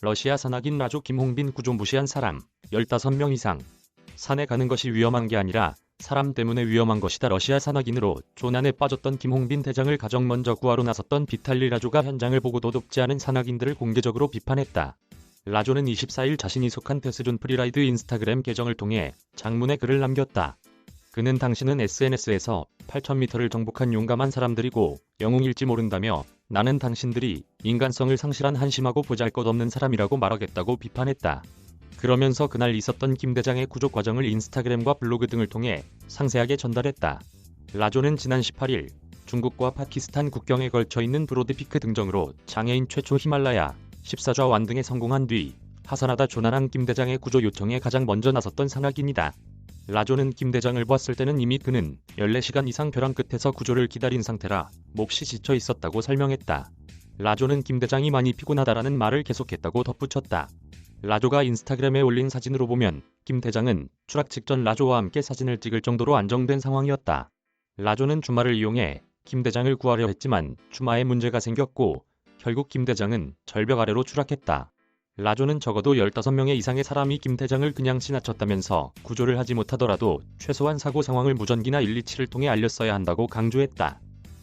러시아 산악인 라조 김홍빈 구조 무시한 사람 15명 이상 산에 가는 것이 위험한 게 아니라 사람 때문에 위험한 것이다. 러시아 산악인으로 조난에 빠졌던 김홍빈 대장을 가장 먼저 구하러 나섰던 비탈리 라조가 현장을 보고 도둑지 않은 산악인들을 공개적으로 비판했다. 라조는 24일 자신이 속한 테스준 프리라이드 인스타그램 계정을 통해 장문의 글을 남겼다. 그는 당신은 SNS에서 8,000m를 정복한 용감한 사람들이고 영웅일지 모른다며 나는 당신들이 인간성을 상실한 한심하고 보잘것없는 사람이라고 말하겠다고 비판했다. 그러면서 그날 있었던 김 대장의 구조 과정을 인스타그램과 블로그 등을 통해 상세하게 전달했다. 라조는 지난 18일 중국과 파키스탄 국경에 걸쳐 있는 브로드피크 등정으로 장애인 최초 히말라야 14좌 완등에 성공한 뒤 하산하다 조난한 김 대장의 구조 요청에 가장 먼저 나섰던 산악인이다. 라조는 김 대장을 봤을 때는 이미 그는 14시간 이상 벼랑 끝에서 구조를 기다린 상태라 몹시 지쳐 있었다고 설명했다. 라조는 김 대장이 많이 피곤하다라는 말을 계속했다고 덧붙였다. 라조가 인스타그램에 올린 사진으로 보면 김 대장은 추락 직전 라조와 함께 사진을 찍을 정도로 안정된 상황이었다. 라조는 주말을 이용해 김 대장을 구하려 했지만 주마에 문제가 생겼고 결국 김 대장은 절벽 아래로 추락했다. 라조는 적어도 15명의 이상의 사람이 김 대장을 그냥 지나쳤다면서 구조를 하지 못하더라도 최소한 사고 상황을 무전기나 127을 통해 알렸어야 한다고 강조했다.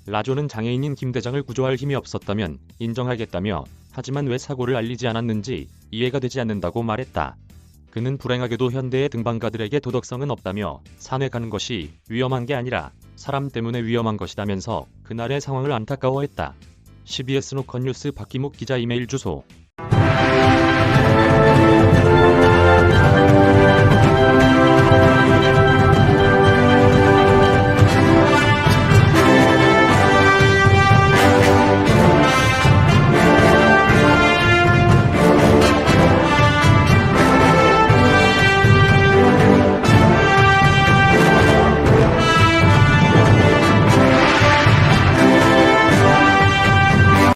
라조는 장애인인 김 대장을 구조할 힘이 없었다면 인정하겠다며 하지만 왜 사고를 알리지 않았는지 이해가 되지 않는다고 말했다. 그는 불행하게도 현대의 등반가들에게 도덕성은 없다며 산에 가는 것이 위험한 게 아니라 사람 때문에 위험한 것이다면서 그날의 상황을 안타까워했다. CBS 노컷 뉴스 박기묵 기자 이메일 주소 Thank you.